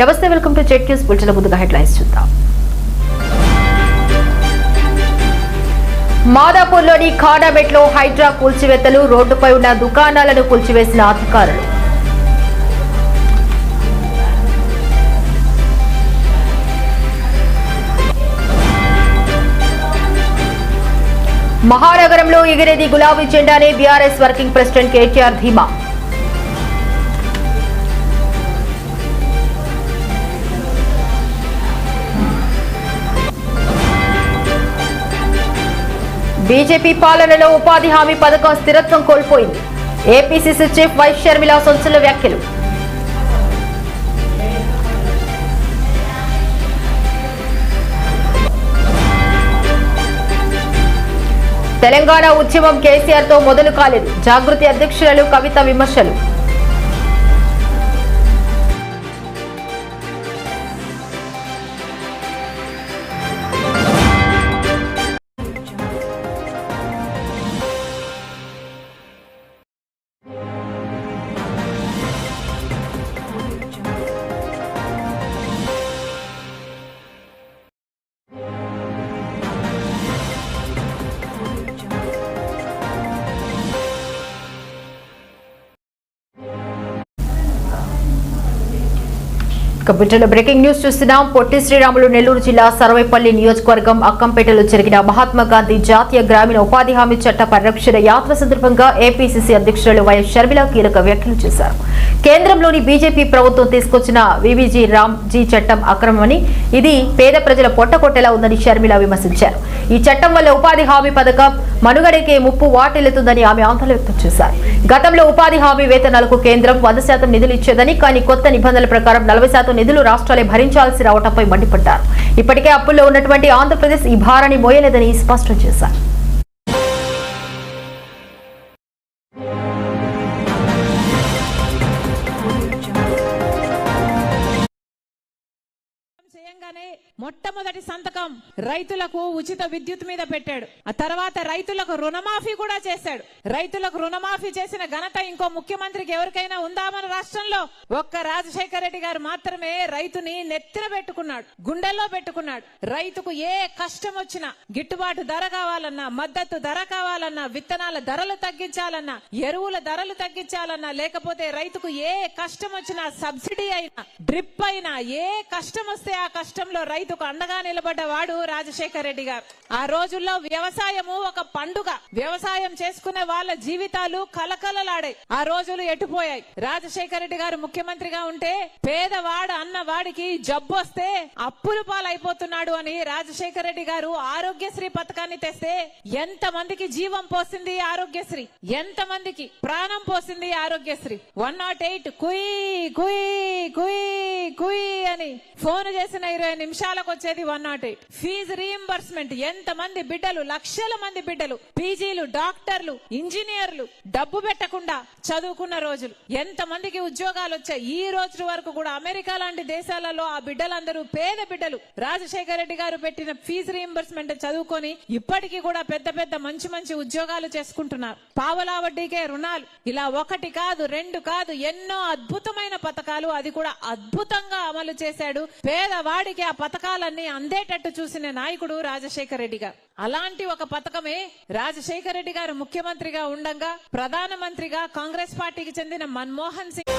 నమస్తే welcome to Jet news bulletin ముందుగా headlines చూద్దాం. మాదాపూర్లోని ఖానాబెట్లో హైడ్రా కూల్చివేతలు రోడ్డుపై ఉన్న దుకాణాలను కూల్చివేసిన అధికారులు. మహానగరంలో ఎగిరేది గులాబీ జెండానే బీఆర్ఎస్ వర్కింగ్ ప్రెసిడెంట్ కేటీఆర్ ధీమా. బీజేపీ పాలనలో ఉపాధి హామీ పథకం స్థిరత్వం కోల్పోయింది. ఏపీసీసీ చీఫ్ వైస్ షర్మిల సంచలన వ్యాఖ్యలు. తెలంగాణ ఉద్యమం కేసీఆర్తో మొదలు కాలేదు. జాగృతి అధ్యక్షురాలు కవిత విమర్శలు. బ్రేకింగ్ న్యూస్ చూస్తున్నాం. పొట్టి శ్రీరాములు నెల్లూరు జిల్లా సర్వేపల్లి నియోజకవర్గం అక్కంపేటలో జరిగిన మహాత్మా గాంధీ జాతీయ గ్రామీణ ఉపాధి హామీ చట్ట పరిరక్షణ యాత్ర సందర్భంగా ఏపీసీసీ అధ్యక్షురాలు వైఎస్ షర్మిల కీలక వ్యాఖ్యలు చేశారు. కేంద్రంలోని బీజేపీ ప్రభుత్వం తీసుకొచ్చిన వివిజీ రామ్ జీ చట్టం అక్రమమని ఇది పేద ప్రజల పొట్టకొట్టేలా ఉందని షర్మిల విమర్శించారు. ఈ చట్టం వల్ల ఉపాధి హామీ పథకం మనుగడకే ముప్పు వాటిల్లుతుందని ఆమె ఆందోళన వ్యక్తం చేశారు. గతంలో ఉపాధి హామీ వేతనాలకు కేంద్రం వంద శాతం నిధులు ఇచ్చేదని కానీ కొత్త నిబంధనల ప్రకారం నలభై శాతం నిధులు రాష్ట్రాలే భరించాల్సి రావడంపై మండిపడ్డారు. ఇప్పటికే అప్పుల్లో ఉన్నటువంటి ఆంధ్రప్రదేశ్ ఈ భారాన్ని మోయలేదని స్పష్టం చేశారు. మొట్టమొదటి సంతకం రైతులకు ఉచిత విద్యుత్ మీద పెట్టాడు. ఆ తర్వాత రైతులకు రుణమాఫీ కూడా చేశాడు. రైతులకు రుణమాఫీ చేసిన ఘనత ఇంకో ముఖ్యమంత్రికి ఎవరికైనా ఉందా మన రాష్ట్రంలో? ఒక్క రాజశేఖర రెడ్డి గారు మాత్రమే రైతుని నెత్తిన పెట్టుకున్నాడు గుండెల్లో పెట్టుకున్నాడు. రైతుకు ఏ కష్టం వచ్చినా గిట్టుబాటు ధర కావాలన్నా మద్దతు ధర కావాలన్నా విత్తనాల ధరలు తగ్గించాలన్నా ఎరువుల ధరలు తగ్గించాలన్నా లేకపోతే రైతుకు ఏ కష్టం వచ్చినా సబ్సిడీ అయినా డ్రిప్ అయినా ఏ కష్టం వస్తే ఆ కష్టంలో రైతుకు అండగా నిలబడ్డవాడు రాజశేఖర్ రెడ్డి గారు. ఆ రోజుల్లో వ్యవసాయము ఒక పండుగ. వ్యవసాయం చేసుకునే వాళ్ళ జీవితాలు కలకలలాడాయి. ఆ రోజులు ఎటుపోయాయి? రాజశేఖర్ రెడ్డి గారు ముఖ్యమంత్రిగా ఉంటే పేదవాడు అన్న వాడికి జబ్బు వస్తే అప్పులు పాలైపోతున్నాడు అని రాజశేఖర రెడ్డి గారు ఆరోగ్యశ్రీ పథకాన్ని తెస్తే ఎంత మందికి జీవం పోసింది ఆరోగ్యశ్రీ? ఎంత మందికి ప్రాణం పోసింది ఆరోగ్యశ్రీ? వన్ నాట్ ఎయిట్ కుయ్ కుయ్ కుయ్ కుయ్ అని ఫోన్ చేసిన ఇరవై నిమిషాలకు వచ్చేది one naught. Eight fee reimbursement ఎంత మంది బిడ్డలు లక్షల మంది బిడ్డలు పీజీలు డాక్టర్లు ఇంజనీర్లు డబ్బు పెట్టకుండా చదువుకున్న రోజులు. ఎంత మందికి ఉద్యోగాలు వచ్చాయి? ఈ రోజు వరకు కూడా అమెరికా లాంటి దేశాలలో ఆ బిడ్డలందరూ పేద బిడ్డలు. రాజశేఖర రెడ్డి గారు పెట్టిన ఫీజు రీఎంబర్స్మెంట్ చదువుకొని ఇప్పటికీ కూడా పెద్ద పెద్ద మంచి మంచి ఉద్యోగాలు చేసుకుంటున్నారు. పావలా వడ్డీకే రుణాలు. ఇలా ఒకటి కాదు రెండు కాదు ఎన్నో అద్భుతమైన పథకాలు అది కూడా అద్భుతంగా అమలు చేశాడు. పేదవాడికి ఆ పథకాలన్నీ అందే అందేటట్టు చూసిన నాయకుడు రాజశేఖర రెడ్డి గారు అలాంటి ఒక పథకమే రాజశేఖర రెడ్డి గారు ముఖ్యమంత్రిగా ఉండంగా ప్రధానమంత్రిగా కాంగ్రెస్ పార్టీకి చెందిన మన్మోహన్ సింగ్.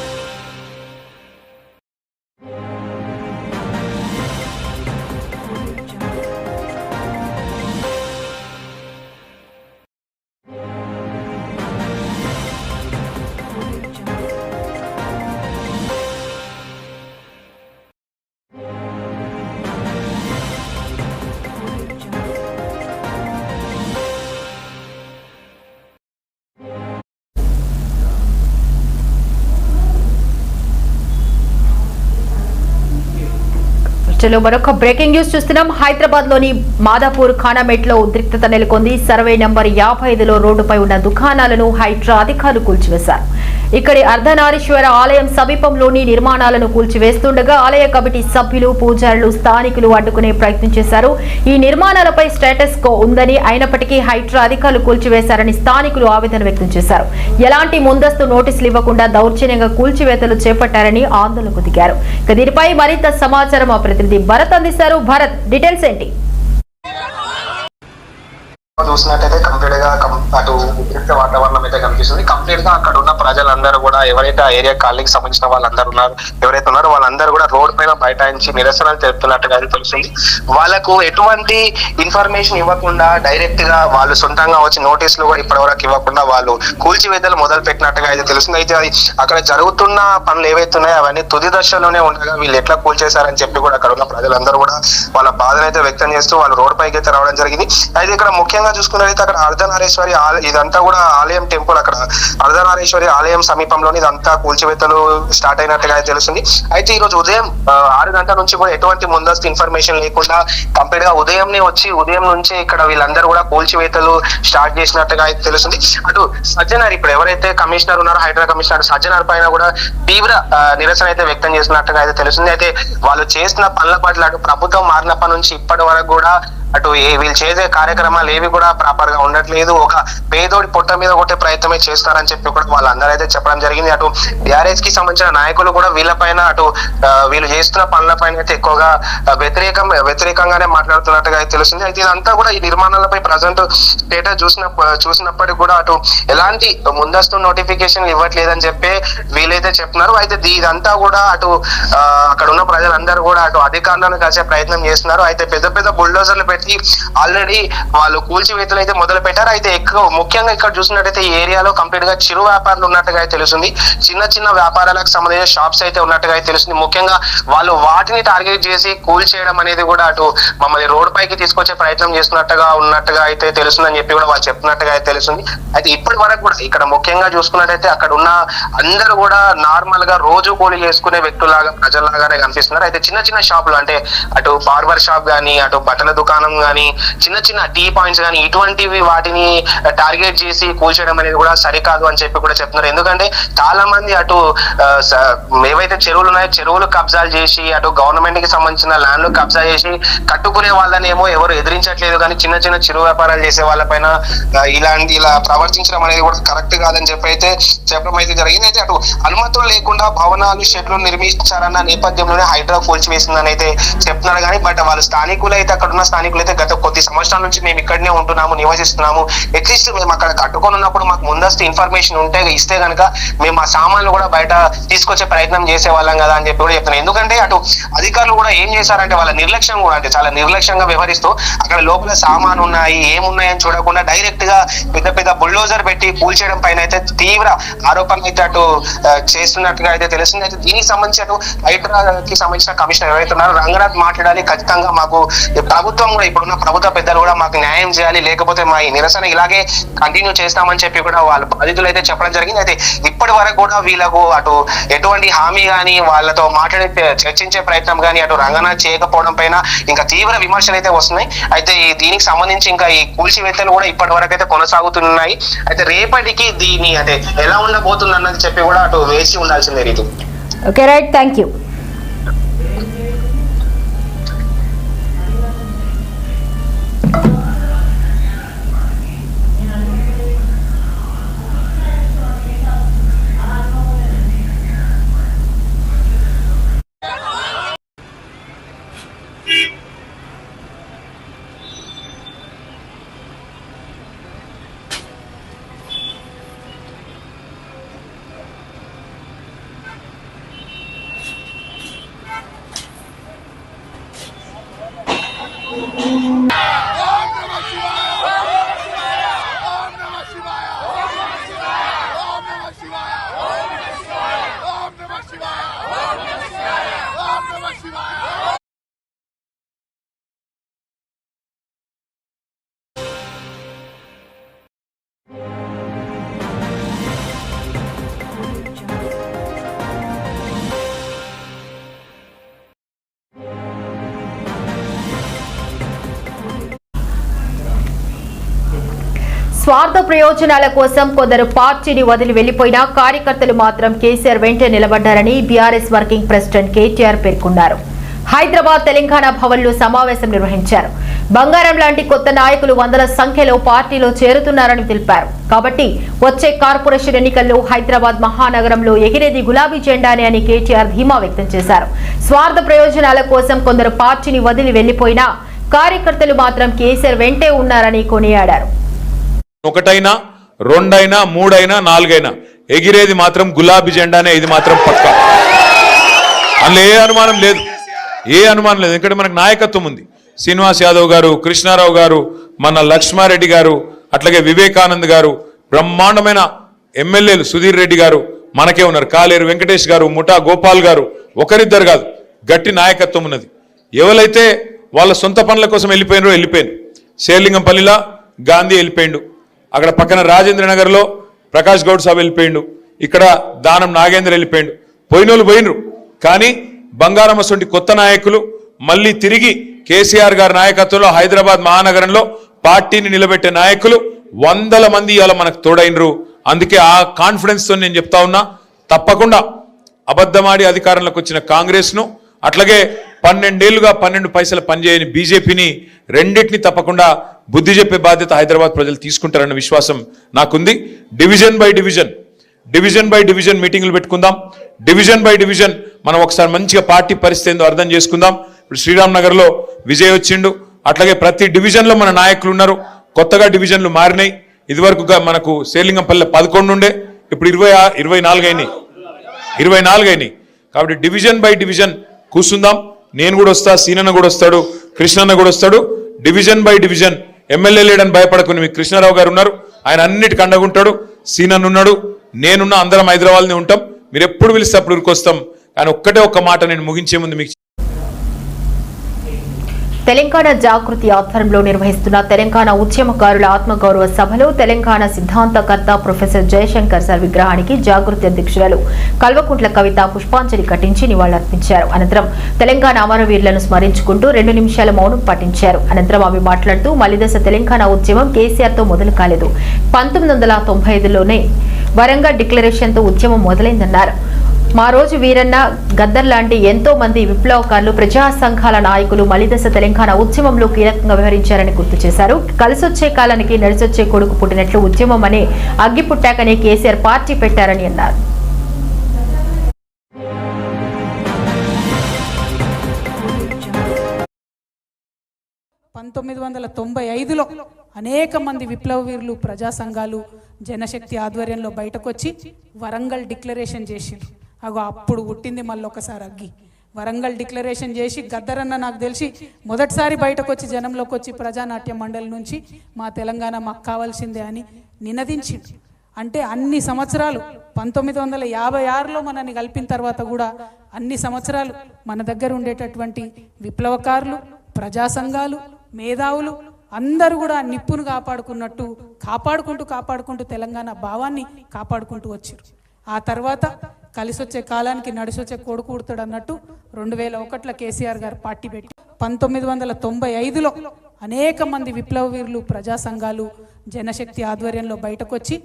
చలో మరొక బ్రేకింగ్ న్యూస్ చూస్తున్నాం. హైదరాబాద్లోని మాదాపూర్ ఖానామేట్లో ఉద్రిక్తత నెలకొంది. సర్వే నంబర్ యాభై ఐదులో రోడ్డుపై ఉన్న దుకాణాలను హైడ్రా అధికారులు కూల్చివేశారు. ఇక్కడి అర్ధనారీశ్వర ఆలయం సమీపంలోని నిర్మాణాలను కూల్చివేస్తుండగా ఆలయ కమిటీ సభ్యులు పూజారులు స్థానికులు అడ్డుకునే ప్రయత్నం చేశారు. ఈ నిర్మాణాలపై స్టేటస్ కో ఉందని అయినప్పటికీ హైడ్రా అధికారులు కూల్చివేశారని స్థానికులు ఆవేదన వ్యక్తం చేశారు. ఎలాంటి ముందస్తు నోటీసులు ఇవ్వకుండా దౌర్జన్యంగా కూల్చివేతలు చేపట్టారని ఆందోళనకు దిగారు. ఇక దీనిపై మరింత సమాచారం మా ప్రతినిధి భరత్ అందిస్తారు. భరత్ డీటెయిల్స్ ఏంటి? చూసినట్టయితే కంప్లీట్గా అటు ఉద్రిక్త వాతావరణం అయితే కనిపిస్తుంది. కంప్లీట్గా అక్కడ ఉన్న ప్రజలందరూ కూడా ఎవరైతే ఆ ఏరియా కాలనీకి సంబంధించిన వాళ్ళందరూ ఉన్నారు ఎవరైతే ఉన్నారో వాళ్ళందరూ కూడా రోడ్ పైన బైఠాయించి నిరసనలు తెలుపుతున్నట్టుగా అయితే తెలుస్తుంది. వాళ్ళకు ఎటువంటి ఇన్ఫర్మేషన్ ఇవ్వకుండా డైరెక్ట్గా వాళ్ళు సొంతంగా వచ్చి నోటీసులు కూడా ఇప్పటివరకు ఇవ్వకుండా వాళ్ళు కూల్చివేతలు మొదలు పెట్టినట్టుగా అయితే తెలుస్తుంది. అయితే అది అక్కడ జరుగుతున్న పనులు ఏవైతే ఉన్నాయో అవన్నీ తుది దశలోనే ఉండగా వీళ్ళు ఎట్లా కూల్చేశారని చెప్పి కూడా అక్కడ ఉన్న ప్రజలందరూ కూడా వాళ్ళ బాధను అయితే వ్యక్తం చేస్తూ వాళ్ళు రోడ్ పైకి అయితే రావడం జరిగింది. అయితే ఇక్కడ ముఖ్యంగా చూసుకున్నట్లయితే అక్కడ అర్ధనారేశ్వరి ఇదంతా కూడా ఆలయం టెంపుల్ అక్కడ. అర్ధనారేశ్వరి ఆలయం సమీపంలోని ఇదంతా కూల్చివేతలు స్టార్ట్ అయినట్టుగా అయితే తెలుస్తుంది. అయితే ఈ రోజు ఉదయం ఆరు గంటల నుంచి కూడా ఎటువంటి ముందస్తు ఇన్ఫర్మేషన్ లేకుండా కంప్లీట్గా ఉదయంనే వచ్చి ఉదయం నుంచే ఇక్కడ వీళ్ళందరూ కూడా కూల్చివేతలు స్టార్ట్ చేసినట్టుగా అయితే తెలుస్తుంది. అటు సజ్జనార్ ఇప్పుడు ఎవరైతే కమిషనర్ ఉన్నారో హైడ్రా కమిషనర్ సజ్జనార్ పైన కూడా తీవ్ర నిరసన అయితే వ్యక్తం చేసినట్టుగా అయితే తెలుస్తుంది. అయితే వాళ్ళు చేసిన పనుల పట్ల అటు ప్రభుత్వం మారినప్పటి నుంచి ఇప్పటి వరకు కూడా అటు వీళ్ళు చేసే కార్యక్రమాలు ఏవి కూడా ప్రాపర్గా ఉండట్లేదు. ఒక పేదోడి పొట్ట మీద కొట్టే ప్రయత్నమే చేస్తారని చెప్పి కూడా వాళ్ళందరూ అయితే చెప్పడం జరిగింది. అటు బీఆర్ఎస్కి సంబంధించిన నాయకులు కూడా వీళ్ళపైన అటు వీళ్ళు చేస్తున్న పనుల పైన అయితే ఎక్కువగా వ్యతిరేకం వ్యతిరేకంగానే మాట్లాడుతున్నట్టుగా అయితే తెలుస్తుంది. అయితే ఇదంతా కూడా ఈ నిర్మాణాలపై ప్రజెంట్ డేటా చూసిన చూసినప్పటికీ కూడా అటు ఎలాంటి ముందస్తు నోటిఫికేషన్ ఇవ్వట్లేదని చెప్పి వీళ్ళైతే చెప్తున్నారు. అయితే ఇదంతా కూడా అటు అక్కడ ఉన్న ప్రజలందరూ కూడా అటు అధికారులను కలిసే ప్రయత్నం చేస్తున్నారు. అయితే పెద్ద పెద్ద బుల్డోజర్లు పెట్టి ఆల్రెడీ వాళ్ళు కూల్చివేతలు అయితే మొదలు పెట్టారు. అయితే ఎక్కువ ముఖ్యంగా ఇక్కడ చూసినట్టయితే ఈ ఏరియాలో కంప్లీట్గా చిరు వ్యాపారులు ఉన్నట్టుగా అయితే తెలుస్తుంది. చిన్న చిన్న వ్యాపారాలకు సంబంధించిన షాప్స్ అయితే ఉన్నట్టుగా అయితే తెలుస్తుంది. ముఖ్యంగా వాళ్ళు వాటిని టార్గెట్ చేసి కూల్ చేయడం అనేది కూడా అటు మమ్మల్ని రోడ్ పైకి తీసుకొచ్చే ప్రయత్నం చేస్తున్నట్టుగా ఉన్నట్టుగా అయితే తెలుస్తుందని చెప్పి కూడా వాళ్ళు చెప్తున్నట్టుగా అయితే తెలుస్తుంది. అయితే ఇప్పటి వరకు కూడా ఇక్కడ ముఖ్యంగా చూసుకున్నట్టయితే అక్కడ ఉన్న అందరూ కూడా నార్మల్గా రోజు కూలి చేసుకునే వ్యక్తులాగా ప్రజల్లాగానే కనిపిస్తున్నారు. అయితే చిన్న చిన్న షాపులు అంటే అటు బార్బర్ షాప్ గానీ అటు బట్టల దుకాణం గానీ చిన్న చిన్న టీ పాయింట్స్ కానీ ఇటువంటివి వాటిని టార్గెట్ చేసి కూల్చేయడం అనేది కూడా సరికాదు అని చెప్పి కూడా చెప్తున్నారు. ఎందుకంటే చాలా మంది అటు ఏవైతే చెరువులు ఉన్నాయో చెరువులు కబ్జాలు చేసి అటు గవర్నమెంట్కి సంబంధించిన ల్యాండ్లు కబ్జా చేసి కట్టుకునే వాళ్ళని ఏమో ఎవరు ఎదిరించట్లేదు. కానీ చిన్న చిన్న చిరు వ్యాపారాలు చేసే వాళ్ళపైన ఇలాంటి ఇలా ప్రవర్తించడం అనేది కూడా కరెక్ట్ కాదని చెప్పి అయితే చెప్పడం అయితే జరిగింది. అయితే అటు అనుమతులు లేకుండా భవనాలు షెడ్లు నిర్మించారన్న నేపథ్యంలోనే హైడ్రా కూల్చివేసిందని అయితే చెప్తున్నారు. కానీ బట్ వాళ్ళు స్థానికులు అయితే అక్కడ ఉన్న స్థానికులు అయితే గత కొద్ది సంవత్సరాల నుంచి మేము ఇక్కడనే ఉంటున్నాము నివసిస్తున్నాము అట్లీస్ట్ మేము అక్కడ కట్టుకొని ఉన్నప్పుడు మాకు ముందస్తు ఇన్ఫర్మేషన్ ఉంటే ఇస్తే కనుక మేము ఆ సామాన్లు కూడా బయట తీసుకొచ్చే ప్రయత్నం చేసే వాళ్ళం కదా అని చెప్పి కూడా చెప్తున్నాను ఎందుకంటే అటు అధికారులు కూడా ఏం చేశారంటే వాళ్ళ నిర్లక్ష్యం కూడా అంటే చాలా నిర్లక్ష్యంగా వ్యవహరిస్తూ అక్కడ లోపల సామాన్లు ఉన్నాయి ఏమున్నాయని చూడకుండా డైరెక్ట్గా పెద్ద పెద్ద బుల్డోజర్ పెట్టి కూల్చేయడం పైన అయితే తీవ్ర ఆరోపణలు అయితే అటు చేస్తున్నట్టుగా అయితే తెలుస్తుంది. అయితే దీనికి సంబంధించి అటు హైదరాబాద్ సంబంధించిన కమిషనర్ ఎవరైతే ఉన్నారో రంగనాథ్ మాట్లాడాలి. ఖచ్చితంగా మాకు ప్రభుత్వం కూడా ఇప్పుడున్న ప్రభుత్వ పెద్దలు కూడా మాకు న్యాయం చేయాలి లేకపోతే మా ఈ నిరసన ఇలాగే కంటిన్యూ చేస్తామని చెప్పి కూడా వాళ్ళ బాధితులు అయితే చెప్పడం జరిగింది. అయితే ఇప్పటి వరకు కూడా వీళ్ళకు అటు ఎటువంటి హామీ కానీ వాళ్ళతో మాట్లాడే చర్చించే ప్రయత్నం కానీ అటు రంగనాథ్ చేయకపోవడం పైన ఇంకా తీవ్ర విమర్శలు అయితే వస్తున్నాయి. అయితే ఈ దీనికి సంబంధించి ఇంకా ఈ కూల్చివేతలు కూడా ఇప్పటి వరకు అయితే కొనసాగుతున్నాయి. అయితే రేపటికి దీని అంటే ఎలా ఉండబోతుంది అన్నది చెప్పి కూడా అటు వేసి ఉండాల్సిందే రీతి. ఓకే రైట్ థ్యాంక్ యూ స్వార్థ ప్రయోజనాల కోసం కొందరు పార్టీని వదిలి వెళ్ళిపోయినా కార్యకర్తలు మాత్రం కేసీఆర్ వెంటే నిలబడ్డారని బీఆర్ఎస్ వర్కింగ్ ప్రెసిడెంట్ కేటీఆర్ పేర్కొన్నారు. హైదరాబాద్ తెలంగాణ భవన్లో సమావేశం నిర్వహించారు. బంగారం లాంటి కొత్త నాయకులు వందల సంఖ్యలో పార్టీలో చేరుతున్నారని తెలిపారు. కాబట్టి వచ్చే కార్పొరేషన్ ఎన్నికల్లో హైదరాబాద్ మహానగరంలో ఎగిరేది గులాబీ జెండానే అని కేటీఆర్ ధీమా వ్యక్తం చేశారు. స్వార్థ ప్రయోజనాల కోసం కొందరు పార్టీని వదిలి వెళ్ళిపోయినా కార్యకర్తలు మాత్రం కేసీఆర్ వెంటే ఉన్నారని కొనియాడారు. ఒకటైనా రెండైనా మూడైనా నాలుగైనా. ఎగిరేది మాత్రం గులాబీ జెండానే ఇది మాత్రం పక్క. అందులో ఏ అనుమానం లేదు. ఏ అనుమానం లేదు. ఎందుకంటే మనకు నాయకత్వం ఉంది. శ్రీనివాస్ యాదవ్ గారు కృష్ణారావు గారు మన లక్ష్మారెడ్డి గారు అట్లాగే వివేకానంద్ గారు బ్రహ్మాండమైన ఎమ్మెల్యేలు సుధీర్ రెడ్డి గారు మనకే ఉన్నారు. కాలేరు వెంకటేష్ గారు ముఠా గోపాల్ గారు ఒకరిద్దరు కాదు. గట్టి నాయకత్వం ఉన్నది. ఎవరైతే వాళ్ళ సొంత పనుల కోసం వెళ్ళిపోయినారో వెళ్ళిపోయారు శేర్లింగంపల్లిలా గాంధీ వెళ్ళిపోయిండు. అక్కడ పక్కన రాజేంద్ర నగర్లో ప్రకాష్ గౌడ్ సాబ్ వెళ్ళిపోయిండు. ఇక్కడ దానం నాగేంద్ర వెళ్ళిపోయిండు. పోయినోళ్ళు పోయినరు. కానీ బంగారం వంటి కొత్త నాయకులు మళ్ళీ తిరిగి కేసీఆర్ గారి నాయకత్వంలో హైదరాబాద్ మహానగరంలో పార్టీని నిలబెట్టే నాయకులు వందల మంది ఇవాళ మనకు తోడైనరు. అందుకే ఆ కాన్ఫిడెన్స్తో నేను చెప్తా ఉన్నా తప్పకుండా అబద్ధమాడి అధికారంలోకి వచ్చిన కాంగ్రెస్ను అట్లాగే పన్నెండేళ్ళుగా పన్నెండు పైసలు పనిచేయని బీజేపీని రెండింటిని తప్పకుండా బుద్ధి చెప్పే బాధ్యత హైదరాబాద్ ప్రజలు తీసుకుంటారన్న విశ్వాసం నాకుంది. Division by division division by division మీటింగ్లు పెట్టుకుందాం. డివిజన్ బై డివిజన్ మనం ఒకసారి మంచిగా పార్టీ పరిస్థితి ఏందో అర్థం చేసుకుందాం. ఇప్పుడు శ్రీరామ్ నగర్లో విజయ్ వచ్చిండు. అట్లాగే ప్రతి డివిజన్లో మన నాయకులు ఉన్నారు. కొత్తగా డివిజన్లు మారినాయి. ఇదివరకుగా మనకు సేలింగంపల్లె పదకొండు ఉండే. ఇప్పుడు ఇరవై ఇరవై నాలుగు అయినాయి ఇరవై నాలుగు అయినాయి కాబట్టి డివిజన్ బై డివిజన్ కూర్చుందాం. నేను కూడా వస్తా సీనన్న కూడా వస్తాడు కృష్ణన్న కూడా వస్తాడు. డివిజన్ బై డివిజన్ ఎమ్మెల్యే లేడని భయపడకుని మీ కృష్ణారావు గారు ఉన్నారు. ఆయన అన్నిటికీ అండగుంటాడు సీనన్ ఉన్నాడు. నేనున్న అందరం హైదరాబాద్నే ఉంటాం. మీరు ఎప్పుడు పిలిస్తే అప్పుడు ఊరికొస్తాం. కానీ ఒక్కటే ఒక్క మాట నేను ముగించే ముందు మీకు తెలంగాణ జాగృతి ఆధ్వర్యంలో నిర్వహిస్తున్న తెలంగాణ ఉద్యమకారుల ఆత్మగౌరవ సభలో తెలంగాణ సిద్ధాంతకర్త ప్రొఫెసర్ జయశంకర్ సార్ విగ్రహానికి జాగృతి అధ్యక్షురాలు కల్వకుంట్ల కవిత పుష్పాంజలి కట్టించి నివాళులర్పించారు. అనంతరం తెలంగాణ అమరవీరులను స్మరించుకుంటూ రెండు నిమిషాల మౌనం పాటించారు. అనంతరం ఆమె మాట్లాడుతూ మలిదశ తెలంగాణ ఉద్యమం కేసీఆర్తో మొదలు కాలేదు. పంతొమ్మిది వందల తొంభై ఐదులోనే వరంగల్ డిక్లరేషన్తో ఉద్యమం మొదలైందన్నారు. మా రోజు వీరన్న గద్దర్ లాంటి ఎంతో మంది విప్లవకారులు ప్రజా సంఘాల నాయకులు మలిదశ తెలంగాణ ఉద్యమంలో కీలకంగా వ్యవహరించారని గుర్తు చేశారు. కలిసొచ్చే కాలానికి నడిచొచ్చే కొడుకు పుట్టినట్లు ఉద్యమం అనే అగ్గి పుట్టాకనే కేసీఆర్ పార్టీ పెట్టారని అన్నారు. పంతొమ్మిది వందల తొంభై ఐదులో అనేక మంది విప్లవ వీరులు ప్రజా సంఘాలు జనశక్తి ఆధ్వర్యంలో బయటకొచ్చి వరంగల్ డిక్లరేషన్ చేసిండ్రు. అగో అప్పుడు పుట్టింది మళ్ళీ ఒకసారి అగ్గి. వరంగల్ డిక్లరేషన్ చేసి గద్దరన్న నాకు తెలిసి మొదటిసారి బయటకు వచ్చి జనంలోకి వచ్చి ప్రజానాట్య మండలి నుంచి మా తెలంగాణ మాకు కావాల్సిందే అని నినదించి అంటే అన్ని సంవత్సరాలు పంతొమ్మిది వందల యాభై ఆరులో మనల్ని కలిపిన తర్వాత కూడా అన్ని సంవత్సరాలు మన దగ్గర ఉండేటటువంటి విప్లవకారులు ప్రజా సంఘాలు మేధావులు అందరూ కూడా నిప్పును కాపాడుకున్నట్టు కాపాడుకుంటూ కాపాడుకుంటూ తెలంగాణ భావాన్ని కాపాడుకుంటూ వచ్చారు. ఆ తర్వాత కలిసొచ్చే కాలానికి నడిసొచ్చే కొడుకు పుడతాడు అన్నట్టు రెండు వేల ఒకటిలో కేసీఆర్ గారు పార్టీ పెట్టి పంతొమ్మిది వందల తొంభై ఐదులో అనేక మంది విప్లవ వీరులు ప్రజా సంఘాలు జనశక్తి ఆధ్వర్యంలో బయటకొచ్చి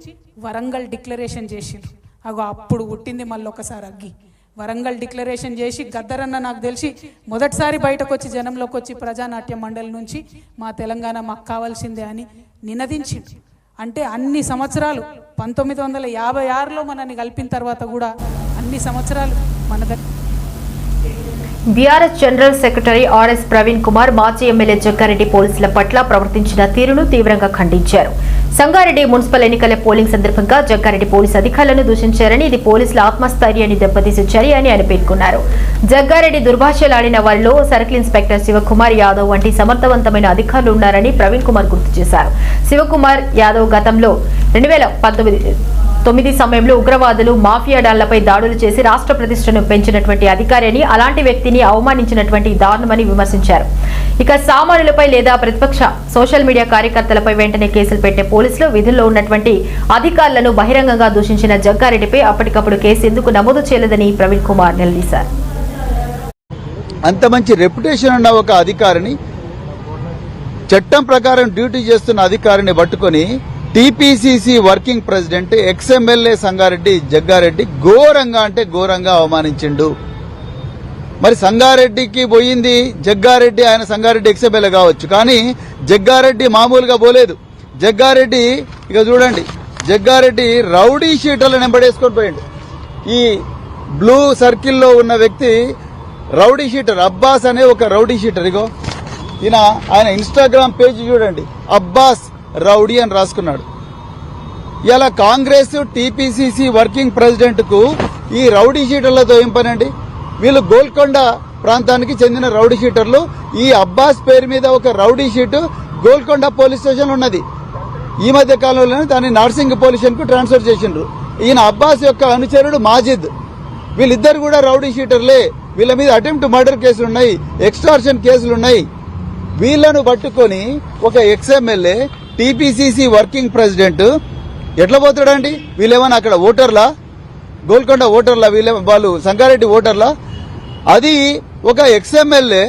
వరంగల్ డిక్లరేషన్ చేసిండ్రు. అగో అప్పుడు పుట్టింది మళ్ళీ ఒకసారి అగ్గి. వరంగల్ డిక్లరేషన్ చేసి గద్దరన్న నాకు తెలిసి మొదటిసారి బయటకు వచ్చి జనంలోకి వచ్చి ప్రజానాట్య మండలి నుంచి మా తెలంగాణ మాకు కావాల్సిందే అని నినదించిండు. అంటే అన్ని సంవత్సరాలు పంతొమ్మిది వందల యాభై ఆరులో మనల్ని కలిపిన తర్వాత కూడా అన్ని సంవత్సరాలు మన దగ్గర BRS general secretary RS Praveen Kumar మాజీ ఎమ్మెల్యే జగ్గారెడ్డి పోలీసుల పట్ల ప్రవర్తించిన తీరును తీవ్రంగా ఖండించారు. సంగారెడ్డి మున్సిపల్ ఎన్నికల పోలింగ్ సందర్భంగా జగ్గారెడ్డి పోలీసు అధికారులను దూషించారని ఇది పోలీసుల ఆత్మస్థైర్యాన్ని దెబ్బతీసే చర్య అని ఆయన పేర్కొన్నారు. జగ్గారెడ్డి దుర్భాషలాడిన వారిలో సర్కిల్ ఇన్స్పెక్టర్ శివకుమార్ యాదవ్ వంటి సమర్థవంతమైన అధికారులు ఉన్నారని ప్రవీణ్ కుమార్ గుర్తు చేశారు. శివకుమార్ యాదవ్ గతంలో రెండు వేల పంతొమ్మిది తొమ్మిది సమయంలో ఉగ్రవాదులు మాఫియా డాళ్ళపై దాడులు చేసి రాష్ట్ర ప్రతిష్టను పెంచినటువంటి అధికారిని అలాంటి వ్యక్తిని అవమానించినటువంటి దారుణమని విమర్శించారు. ఇక సామాన్యులపై లేదా ప్రతిపక్ష సోషల్ మీడియా కార్యకర్తలపై వెంటనే కేసులు పెట్టే పోలీసులు విధుల్లో ఉన్నటువంటి అధికారులను బహిరంగంగా దూషించిన జగ్గారెడ్డిపై అప్పటికప్పుడు కేసు ఎందుకు నమోదు చేయలేదని ప్రవీణ్ కుమార్ నిలదీశారు. అంత మంచి రెప్యుటేషన్ ఉన్న ఒక అధికారిని చట్టం ప్రకారం డ్యూటీ చేస్తున్న అధికారిని పట్టుకొని TPCC working president ex MLA Sangareddy Jaggareddy ఘోరంగా అంటే ఘోరంగా అవమానించిండు. మరి సంగారెడ్డికి పోయింది జగ్గారెడ్డి ఆయన సంగారెడ్డి ఎక్స్ఎమ్మెల్యే కావచ్చు. కానీ జగ్గారెడ్డి మామూలుగా పోలేదు. జగ్గారెడ్డి ఇక చూడండి జగ్గారెడ్డి రౌడీ షీటర్లను వెంబడేసుకొని పోయిండు. ఈ బ్లూ సర్కిల్లో ఉన్న వ్యక్తి రౌడీ షీటర్ అబ్బాస్ అనే ఒక రౌడీ షీటర్ ఇగో. ఈయన ఆయన ఇన్స్టాగ్రామ్ పేజ్ చూడండి అబ్బాస్ రౌడీ అని రాసుకున్నాడు. ఇలా కాంగ్రెస్ టీపీసీసీ వర్కింగ్ ప్రెసిడెంట్కు ఈ రౌడీ షీటర్లతో ఏం పనండి వీళ్ళు గోల్కొండ ప్రాంతానికి చెందిన రౌడీ షీటర్లు. ఈ అబ్బాస్ పేరు మీద ఒక rowdy sheet Golconda police station ఉన్నది. ఈ మధ్య కాలంలోనే దాన్ని నార్సింగ్ పోలీస్ స్టేషన్కు ట్రాన్స్ఫర్ చేసిండ్రు. ఈయన అబ్బాస్ యొక్క అనుచరుడు మాజిద్. వీళ్ళిద్దరు కూడా రౌడీ షీటర్లే. వీళ్ళ మీద అటెంప్ట్ మర్డర్ కేసులు ఉన్నాయి ఎక్స్టార్షన్ కేసులు ఉన్నాయి వీళ్ళను పట్టుకొని ఒక ఎక్స్ఎమ్మెల్యే టీపీసీసీ వర్కింగ్ ప్రెసిడెంట్ ఎట్లా పోతాడండి? వీళ్ళేమన్నా అక్కడ ఓటర్లా? గోల్కొండ ఓటర్లా? వీళ్ళే వాళ్ళు సంగారెడ్డి ఓటర్లా? అది ఒక ఎక్స్ఎంఎల్ఏ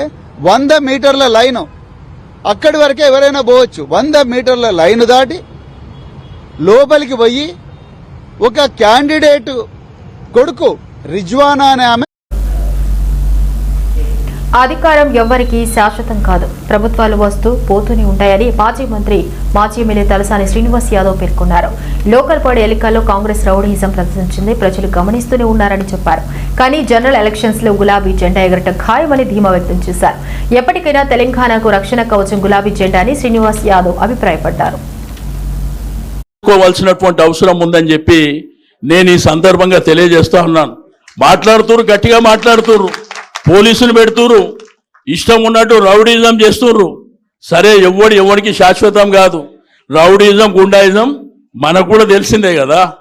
వంద మీటర్ల లైన్. అక్కడి వరకే ఎవరైనా పోవచ్చు. వంద మీటర్ల లైన్ దాటి లోపలికి పోయి ఒక క్యాండిడేట్ కొడుకు రిజ్వానా అనే ఆమె అధికారం ఎవ్వరికీ శాశ్వతం కాదు. ప్రభుత్వాలు వస్తూ పోతూనే ఉంటాయని మాజీ మంత్రి మాజీ ఎమ్మెల్యే తలసాని శ్రీనివాస్ యాదవ్ పేర్కొన్నారు. లోకల్ బాడీ ఎన్నికల్లో కాంగ్రెస్ రౌడీయిజం ప్రదర్శించింది. ప్రజలు గమనిస్తూనే ఉన్నారని చెప్పారు. కానీ జనరల్ ఎలక్షన్స్లో గులాబీ జెండా ఎగరటం ఖాయమని ధీమా వ్యక్తం చేశారు. ఎప్పటికైనా తెలంగాణకు రక్షణ కవచం గులాబీ జెండా అని శ్రీనివాస్ యాదవ్ అభిప్రాయపడ్డారు. అవసరం ఉందని చెప్పి నేను ఈ సందర్భంగా తెలియజేస్తా ఉన్నాను. మాట్లాడుతురు గట్టిగా మాట్లాడుతుర్రు. పోలీసులు పెడుతురు ఇష్టం ఉన్నట్టు రౌడీజం చేస్తుర్రు. సరే ఎవడు ఎవడికి శాశ్వతం కాదు. రౌడీజం గుండాయిజం మనకు కూడా తెలిసిందే కదా.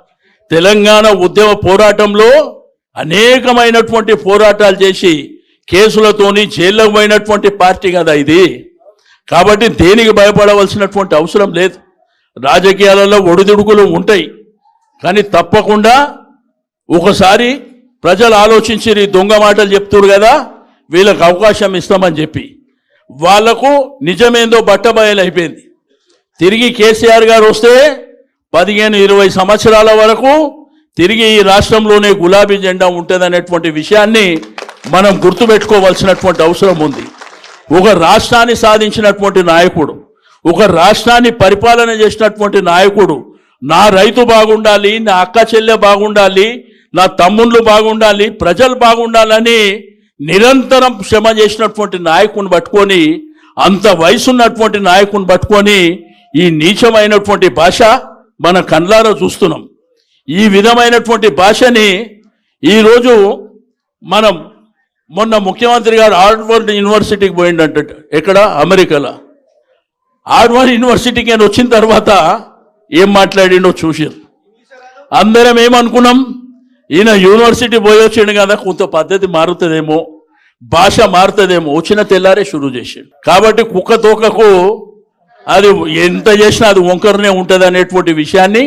తెలంగాణ ఉద్యమ పోరాటంలో అనేకమైనటువంటి పోరాటాలు చేసి కేసులతోని జైల్లోకి పోయినటువంటి పార్టీ కదా ఇది. కాబట్టి దేనికి భయపడవలసినటువంటి అవసరం లేదు. రాజకీయాలలో ఒడిదుడుకులు ఉంటాయి. కానీ తప్పకుండా ఒకసారి ప్రజలు ఆలోచించి దొంగ మాటలు చెప్తున్నారు కదా వీళ్ళకి అవకాశం ఇస్తామని చెప్పి. వాళ్ళకు నిజమేందో బట్టబయలు అయిపోయింది. తిరిగి కేసీఆర్ గారు వస్తే పదిహేను ఇరవై సంవత్సరాల వరకు తిరిగి ఈ రాష్ట్రంలోనే గులాబీ జెండా ఉంటుందనేటువంటి విషయాన్ని మనం గుర్తుపెట్టుకోవాల్సినటువంటి అవసరం ఉంది. ఒక రాష్ట్రాన్ని సాధించినటువంటి నాయకుడు ఒక రాష్ట్రాన్ని పరిపాలన చేసినటువంటి నాయకుడు నా రైతు బాగుండాలి నా అక్క చెల్లె బాగుండాలి నా తమ్ముళ్ళు బాగుండాలి ప్రజలు బాగుండాలని నిరంతరం శ్రమ చేసినటువంటి నాయకుని పట్టుకొని అంత వయసున్నటువంటి నాయకుని పట్టుకొని ఈ నీచమైనటువంటి భాష మన కండ్లారా చూస్తున్నాం. ఈ విధమైనటువంటి భాషని ఈరోజు మనం మొన్న ముఖ్యమంత్రి గారు ఆర్వర్డ్ యూనివర్సిటీకి పోయిండంట ఎక్కడ? అమెరికాలో. ఆర్వర్డ్ యూనివర్సిటీకి ఆయన వచ్చిన తర్వాత ఏం మాట్లాడిండో చూసారు అందరం ఏమనుకున్నాం? ఈయన యూనివర్సిటీ పోయి వచ్చిండు కదా కొంత పద్ధతి మారుతుందేమో భాష మారుతుందేమో వచ్చిన తెల్లారే షురూ చేసిండు. కాబట్టి కుక్క తోకకు అది ఎంత చేసినా అది వంకరనే ఉంటుంది అనేటువంటి విషయాన్ని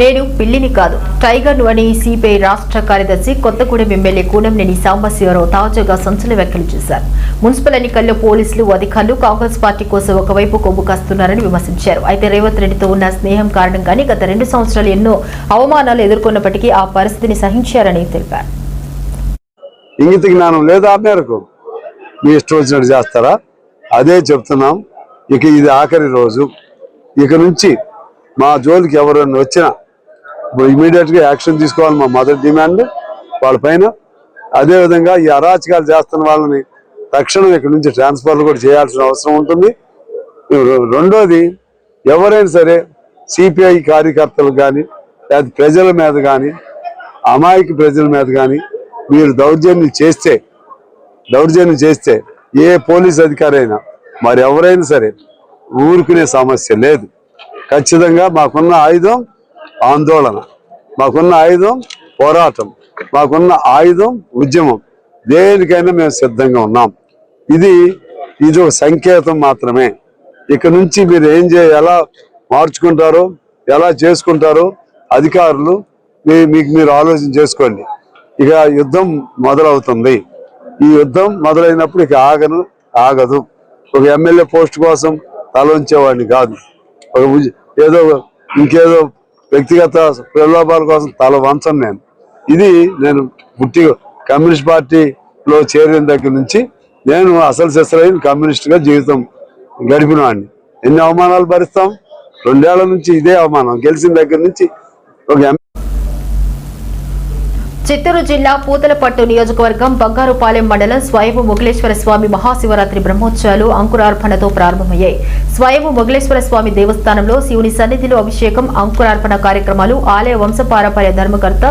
నేను పిల్లిని కాదు టైగర్ను అని సిపిఐ రాష్ట్ర కార్యదర్శి కొత్తగూడెం ఎమ్మెల్యే కూనంనేని సాంబశివరావు తాజాగా సంచలన వ్యాఖ్యలు చేశారు. మున్సిపల్ ఎన్నికల్లో పోలీసులు అధికారులు కాంగ్రెస్ పార్టీ కోసం ఒకవైపు కొమ్ము కాస్తున్నారని విమర్శించారు. అయితే రేవంత్ రెడ్డితో ఉన్న స్నేహం కారణంగానే గత రెండు సంవత్సరాలు ఎన్నో అవమానాలు ఎదుర్కొన్నప్పటికీ ఆ పరిస్థితిని సహించారని తెలిపారు. ఇంగిత జ్ఞానం లేదా ఆ మేరకు? మీ ఇష్టం వచ్చినట్టు చేస్తారా? అదే చెప్తున్నాం. ఇక ఇది ఆఖరి రోజు. ఇక నుంచి మా జోలికి ఎవరైనా వచ్చినా ఇప్పుడు ఇమీడియట్గా యాక్షన్ తీసుకోవాలి మా మొదటి డిమాండ్ వాళ్ళ పైన. అదేవిధంగా ఈ అరాచకాలు చేస్తున్న వాళ్ళని తక్షణం ఇక్కడ నుంచి ట్రాన్స్ఫర్లు కూడా చేయాల్సిన అవసరం ఉంటుంది. రెండోది ఎవరైనా సరే సిపిఐ కార్యకర్తలు కానీ లేదా ప్రజల మీద కానీ అమాయక ప్రజల మీద కానీ మీరు దౌర్జన్యం చేస్తే దౌర్జన్యం చేస్తే ఏ పోలీస్ అధికారి అయినా మరి ఎవరైనా సరే ఊరుకునే సమస్య లేదు. ఖచ్చితంగా మాకున్న ఆయుధం ఆందోళన. మాకున్న ఆయుధం పోరాటం. మాకున్న ఆయుధం ఉద్యమం. దేనికైనా మేము సిద్ధంగా ఉన్నాం. ఇది ఇది ఒక సంకేతం మాత్రమే. ఇక నుంచి మీరు ఏం చే ఎలా మార్చుకుంటారో ఎలా చేసుకుంటారో అధికారులు మీ- మీకు మీరు ఆలోచన చేసుకోండి. ఇక యుద్ధం మొదలవుతుంది. ఈ యుద్ధం మొదలైనప్పుడు ఇక ఆగను ఆగదు. ఒక ఎమ్మెల్యే పోస్ట్ కోసం తలవంచేవాడిని కాదు. ఒక ఏదో ఇంకేదో వ్యక్తిగత ప్రలోభాల కోసం తల వంచను నేను. ఇది నేను పుట్టి కమ్యూనిస్ట్ పార్టీలో చేరిన దగ్గర నుంచి నేను అసలు సెసలైన కమ్యూనిస్ట్గా జీవితం గడిపిన వాడిని. ఎన్ని అవమానాలు భరిస్తాం? రెండేళ్ళ నుంచి ఇదే అవమానం. గెలిచిన దగ్గర నుంచి ఒక చిత్తూరు జిల్లా పూతలపట్టు నియోజకవర్గం బంగారుపాలెం మండలం స్వయం మొగలేశ్వర స్వామి మహాశివరాత్రి బ్రహ్మోత్సవాలు అంకురార్పణతో ప్రారంభమయ్యాయి. స్వయం మొగలేశ్వర స్వామి దేవస్థానంలో శివుని సన్నిధిలో అభిషేకం అంకురార్పణ కార్యక్రమాలు ఆలయ వంశపారంపర్య ధర్మకర్త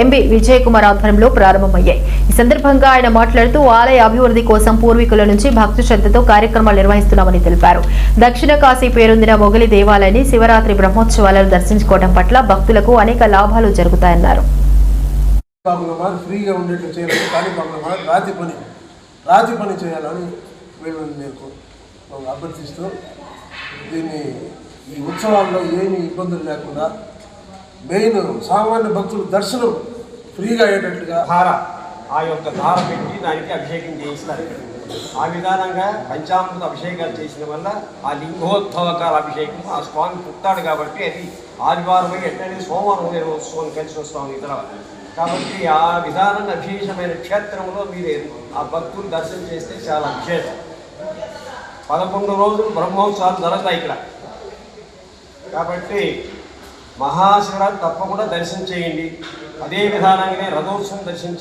ఎంబి విజయ్ కుమార్ ఆధ్వర్యంలో ప్రారంభమయ్యాయి. ఈ సందర్భంగా ఆయన మాట్లాడుతూ ఆలయ అభివృద్ధి కోసం పూర్వీకుల నుంచి భక్తి శ్రద్ధతో కార్యక్రమాలు నిర్వహిస్తున్నామని తెలిపారు. దక్షిణ కాశీ పేరొందిన మొగలి దేవాలయాన్ని శివరాత్రి బ్రహ్మోత్సవాలను దర్శించుకోవడం పట్ల భక్తులకు అనేక లాభాలు జరుగుతాయన్నారు. పాపల మాది ఫ్రీగా ఉండేట్లు చేయాలని కానీ పాపల మాది రాతి పని రాతి పని చేయాలని వీళ్ళని నేను అభ్యర్థిస్తూ దీన్ని ఈ ఉత్సవాల్లో ఏమీ ఇబ్బందులు లేకుండా మెయిన్ సామాన్య భక్తులు దర్శనం ఫ్రీగా అయ్యేటట్లుగా ధార ఆ యొక్క ధార పెట్టి దానికి అభిషేకం చేయిస్తారు ఆ విధానంగా పంచామృత అభిషేకాలు చేసిన వల్ల ఆ లింగోద్భవకాల అభిషేకం ఆ స్వామి పుట్టాడు కాబట్టి అది ఆదివారం ఎట్లనే సోమవారం ఉదయం స్వామి కలిసి వస్తాం ఇతర కాబట్టి ఆ విధానంగా విశేషమైన క్షేత్రంలో మీరు ఆ భక్తులు దర్శనం చేస్తే చాలా విశేషం. పదకొండు రోజులు బ్రహ్మోత్సవాలు జరుగుతాయి ఇక్కడ. కాబట్టి మహాశివరాత్రి తప్పకుండా దర్శనం చేయండి. అదే విధానంగానే రథోత్సవం దర్శనం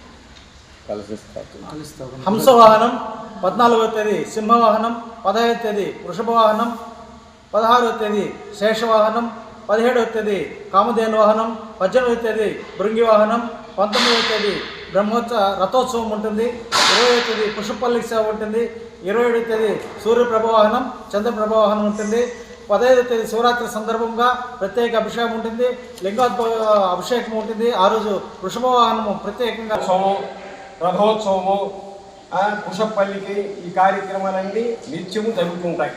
హంసవాహనం పద్నాలుగవ తేదీ సింహవాహనం పదహైదవ తేదీ వృషభ వాహనం పదహారవ తేదీ శేషవాహనం పదిహేడవ తేదీ కామధేను వాహనం పద్దెనిమిదవ తేదీ భృంగి వాహనం పంతొమ్మిదవ తేదీ బ్రహ్మోత్సవ రథోత్సవం ఉంటుంది ఇరవై తేదీ పుష్పల్లి సేవ ఉంటుంది ఇరవై ఏడవ తేదీ సూర్య వాహనం చంద్ర వాహనం ఉంటుంది పదహైదు తేదీ శివరాత్రి సందర్భంగా ప్రత్యేక అభిషేకం ఉంటుంది లింగోద్భవ అభిషేకం ఉంటుంది ఆ రోజు వృషభవాహనము ప్రత్యేకంగా ఉత్సవము రథోత్సవము పుషపల్లికి ఈ కార్యక్రమాలన్నీ నిత్యము జరుగుతుంటాయి.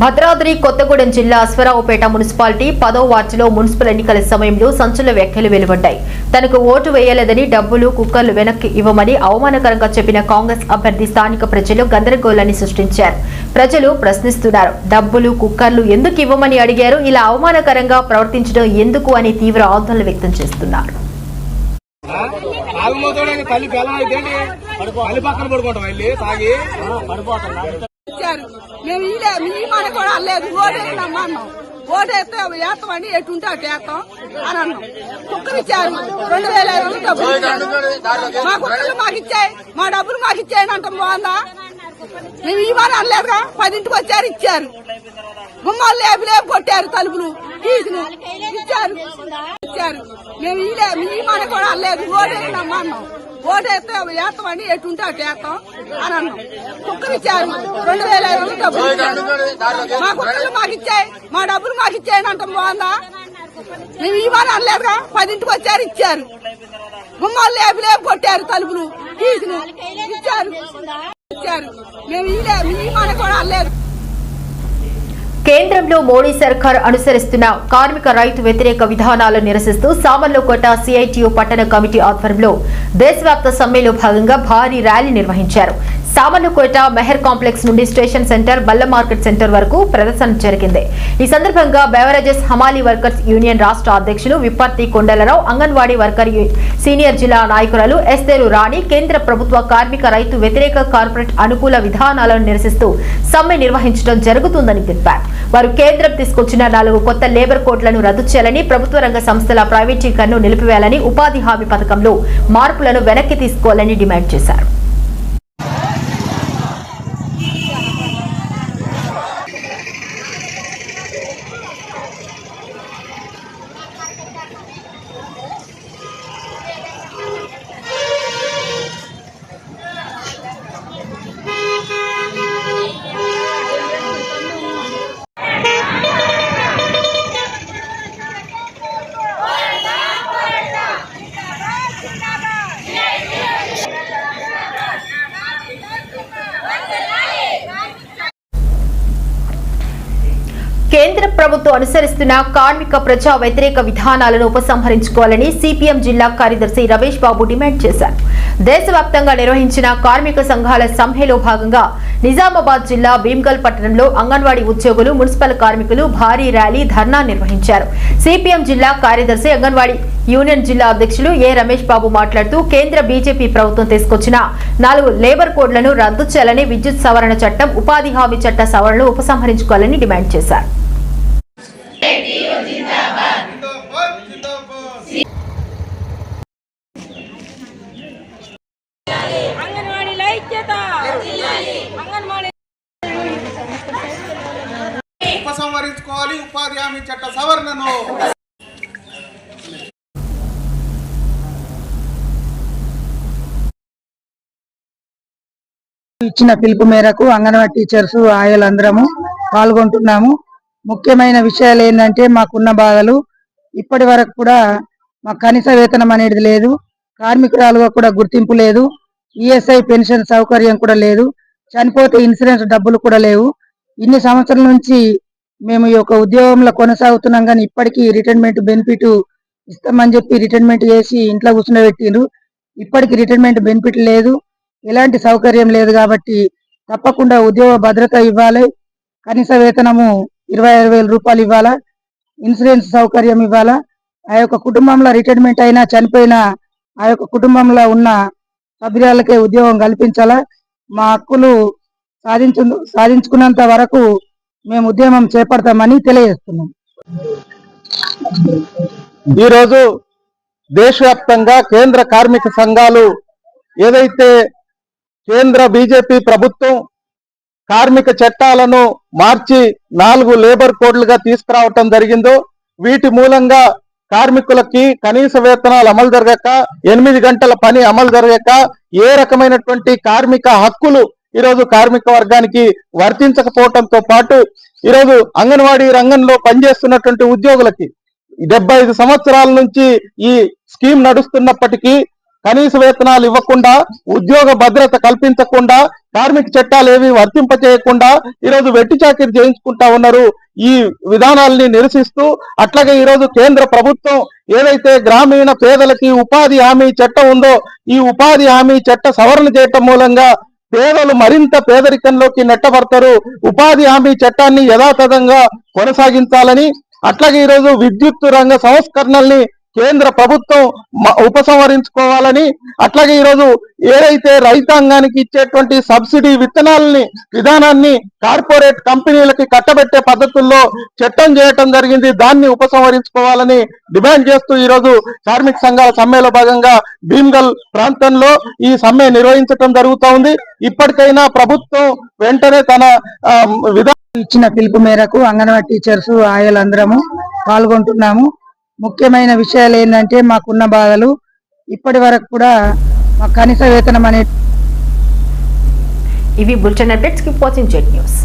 భద్రాద్రి కొత్తగూడెం జిల్లా అశ్వరావుపేట మున్సిపాలిటీ పదో వార్డులో మున్సిపల్ ఎన్నికల సమయంలో సంచలన వ్యాఖ్యలు వెలువడ్డాయి. తనకు ఓటు వేయలేదని డబ్బులు కుక్కర్లు వెనక్కి ఇవ్వమని అవమానకరంగా చెప్పిన కాంగ్రెస్ అభ్యర్థి స్థానిక ప్రజలు గందరగోళాన్ని సృష్టించారు. ప్రజలు ప్రశ్నిస్తున్నారు డబ్బులు కుక్కర్లు ఎందుకు ఇవ్వమని అడిగారు? ఇలా అవమానకరంగా ప్రవర్తించడం ఎందుకు? అని తీవ్ర ఆందోళన వ్యక్తం చేస్తున్నారు. తల్లి పక్కన వెళ్ళి తాగి. ఇచ్చారు. మేము ఇలే మీ మన కూడా లేదు. ఓటేసినమ్మా అన్నాం ఓటేస్తే వేస్తామని ఎటుంటే అటు వేస్తాం అని అన్నాం. కుక్కలు ఇచ్చారు. రెండు వేల ఐదు వందలు డబ్బులు ఇచ్చారు. మా కుక్కలు మాకు ఇచ్చాయి. మా డబ్బులు మాకు ఇచ్చాయని అంటాం. బాగుందా? మేము ఇవ్వని అనలేదుగా పదింటికి వచ్చారు ఇచ్చారు. గుమ్మాలు లేపు లేపు కొట్టారు తలుపులు తీసిన ఇచ్చారు. ఇచ్చారు. మేము ఇలే మీ మన కూడా అనలేదు. ఓటేసినమ్మా అన్నాం. ఓటేస్తే వేస్తామని ఎటుంటే అటు వేస్తాం అని అన్నాం. కుక్కలు ఇచ్చారు. రెండు వేల ఐదు వందలు డబ్బులు ఇచ్చారు. మా కుక్కలు మాకు ఇచ్చాయి. మా డబ్బులు మాకు ఇచ్చాయని అంటాం బాగుందా? మేము ఇవ్వని అనలేదుగా పదింటికి వచ్చారు ఇచ్చారు. గుమ్మాలు లేపు లేపు కొట్టారు తలుపులు తీసిన ఇచ్చారు. ఇచ్చారు మేము కూడా కేంద్రంలో మోడీ సర్కార్ అనుసరిస్తున్న కార్మిక రైతు వ్యతిరేక విధానాలను నిరసిస్తూ సామర్లకోట సిఐటియు పట్టణ కమిటీ ఆధ్వర్యంలో దేశవ్యాప్త సమ్మెలో భాగంగా భారీ ర్యాలీ నిర్వహించారు. సామర్లకోట మెహర్ కాంప్లెక్స్ నుండి స్టేషన్ సెంటర్ బల్ల మార్కెట్ సెంటర్ వరకు ప్రదర్శన జరిగింది. ఈ సందర్భంగా బెవరేజెస్ హమాలీ వర్కర్స్ యూనియన్ రాష్ట్ర అధ్యక్షులు విప్పర్తి కొండలరావు అంగన్వాడీ వర్కర్ సీనియర్ జిల్లా నాయకురాలు ఎస్తేరు రాణి కేంద్ర ప్రభుత్వ కార్మిక రైతు వ్యతిరేక కార్పొరేట్ అనుకూల విధానాలను నిరసిస్తూ సమ్మె నిర్వహించడం జరుగుతుందని తెలిపారు. వారు కేంద్రం తీసుకొచ్చిన నాలుగు కొత్త లేబర్ కోడ్లను రద్దు చేయాలని ప్రభుత్వ రంగ సంస్థల ప్రైవేటీకరణను నిలిపివేయాలని ఉపాధి హామీ పథకంలో మార్పులను వెనక్కి తీసుకోవాలని డిమాండ్ చేశారు. అనుసరిస్తున్న కార్మిక ప్రజా వ్యతిరేక విధానాలను ఉపసంహరించుకోవాలని సిపిఎం జిల్లా కార్యదర్శి రమేష్ బాబు డిమాండ్ చేశారు. దేశవ్యాప్తంగా నిర్వహించిన కార్మిక సంఘాల సమ్మెలో భాగంగా నిజామాబాద్ జిల్లా భీమ్గల్ పట్టణంలో అంగన్వాడీ ఉద్యోగులు మున్సిపల్ కార్మికులు భారీ ర్యాలీ ధర్నా నిర్వహించారు. సిపిఎం జిల్లా కార్యదర్శి అంగన్వాడీ యూనియన్ జిల్లా అధ్యక్షులు ఏ రమేష్ బాబు మాట్లాడుతూ కేంద్ర బీజేపీ ప్రభుత్వం తీసుకొచ్చిన నాలుగు లేబర్ కోడ్లను రద్దు చేయాలని విద్యుత్ సవరణ చట్టం ఉపాధి హామీ చట్ట సవరణలు ఉపసంహరించుకోవాలని డిమాండ్ చేశారు అంగన్వాడీల ఐక్యత అంగన్వాడీ ఉపసంహరించుకోవాలి ఉపాధి హామీ చట్ట సవరణను. ఇచ్చిన పిలుపు మేరకు అంగన్వాడీ టీచర్స్ ఆయలందరము పాల్గొంటున్నాము. ముఖ్యమైన విషయాలు ఏంటంటే మాకున్న బాధలు. ఇప్పటి వరకు కూడా మాకు కనీస వేతనం అనేది లేదు. కార్మికురాలుగా కూడా గుర్తింపు లేదు. ఈఎస్ఐ పెన్షన్ సౌకర్యం కూడా లేదు. చనిపోతే ఇన్సూరెన్స్ డబ్బులు కూడా లేవు. ఇన్ని సంవత్సరాల నుంచి మేము ఈ యొక్క ఉద్యోగంలో కొనసాగుతున్నాం కానీ ఇప్పటికీ రిటైర్మెంట్ బెనిఫిట్ ఇస్తామని చెప్పి రిటైర్మెంట్ చేసి ఇంట్లో కూర్చుండబెట్టిండ్రు ఇప్పటికి రిటైర్మెంట్ బెనిఫిట్ లేదు. ఎలాంటి సౌకర్యం లేదు కాబట్టి తప్పకుండా ఉద్యోగ భద్రత ఇవ్వాలి. కనీస వేతనము ఇరవై ఆరు వేల రూపాయలు ఇవ్వాలా? ఇన్సూరెన్స్ సౌకర్యం ఇవ్వాలా? ఆ యొక్క కుటుంబంలో రిటైర్మెంట్ అయినా చనిపోయినా ఆ యొక్క కుటుంబంలో ఉన్న సభ్యురాలకే ఉద్యోగం కల్పించాలా? మా హక్కులు సాధించు సాధించుకున్నంత వరకు మేము ఉద్యమం చేపడతామని తెలియజేస్తున్నాం. ఈరోజు దేశవ్యాప్తంగా కేంద్ర కార్మిక సంఘాలు ఏదైతే కేంద్ర బీజేపీ ప్రభుత్వం కార్మిక చట్టాలను మార్చి నాలుగు లేబర్ కోడ్లుగా తీసుకురావటం జరిగిందో వీటి మూలంగా కార్మికులకి కనీస వేతనాలు అమలు జరగక ఎనిమిది గంటల పని అమలు జరగక ఏ రకమైనటువంటి కార్మిక హక్కులు ఈరోజు కార్మిక వర్గానికి వర్తించకపోవటంతో పాటు ఈరోజు అంగన్వాడీ రంగంలో పనిచేస్తున్నటువంటి ఉద్యోగులకి డెబ్బై ఐదు సంవత్సరాల నుంచి ఈ స్కీమ్ నడుస్తున్నప్పటికీ కనీస వేతనాలు ఇవ్వకుండా ఉద్యోగ భద్రత కల్పించకుండా కార్మిక చట్టాలు ఏవి వర్తింపచేయకుండా ఈరోజు వెట్టి చాకిరి చేయించుకుంటా ఉన్నారు. ఈ విధానాల్ని నిరసిస్తూ అట్లాగే ఈరోజు కేంద్ర ప్రభుత్వం ఏదైతే గ్రామీణ పేదలకి ఉపాధి హామీ చట్టం ఉందో ఈ ఉపాధి హామీ చట్ట సవరణ చేయటం మూలంగా పేదలు మరింత పేదరికంలోకి నెట్టబడతారు. ఉపాధి హామీ చట్టాన్ని యథాతథంగా కొనసాగించాలని అట్లాగే ఈరోజు విద్యుత్ రంగ సంస్కరణల్ని కేంద్ర ప్రభుత్వం ఉపసంహరించుకోవాలని అట్లాగే ఈరోజు ఏదైతే రైతాంగానికి ఇచ్చేటువంటి సబ్సిడీ విత్తనాలని విధానాన్ని కార్పొరేట్ కంపెనీలకి కట్టబెట్టే పద్ధతుల్లో చట్టం చేయటం జరిగింది. దాన్ని ఉపసంహరించుకోవాలని డిమాండ్ చేస్తూ ఈరోజు కార్మిక సంఘాల సమ్మెలో భాగంగా భీమ్గల్ ప్రాంతంలో ఈ సమ్మె నిర్వహించడం జరుగుతూ ఉంది. ఇప్పటికైనా ప్రభుత్వం వెంటనే తన విధానం ఇచ్చిన పిలుపు మేరకు అంగన్వాడీ టీచర్స్ ఆయలందరము పాల్గొంటున్నాము. ముఖ్యమైన విషయాలు ఏంటంటే మాకున్న బాధలు. ఇప్పటి వరకు కూడా మా కనీస వేతనం అనేది ఇవి బులెటిన్ అప్డేట్స్కి కీప్ జెట్ న్యూస్.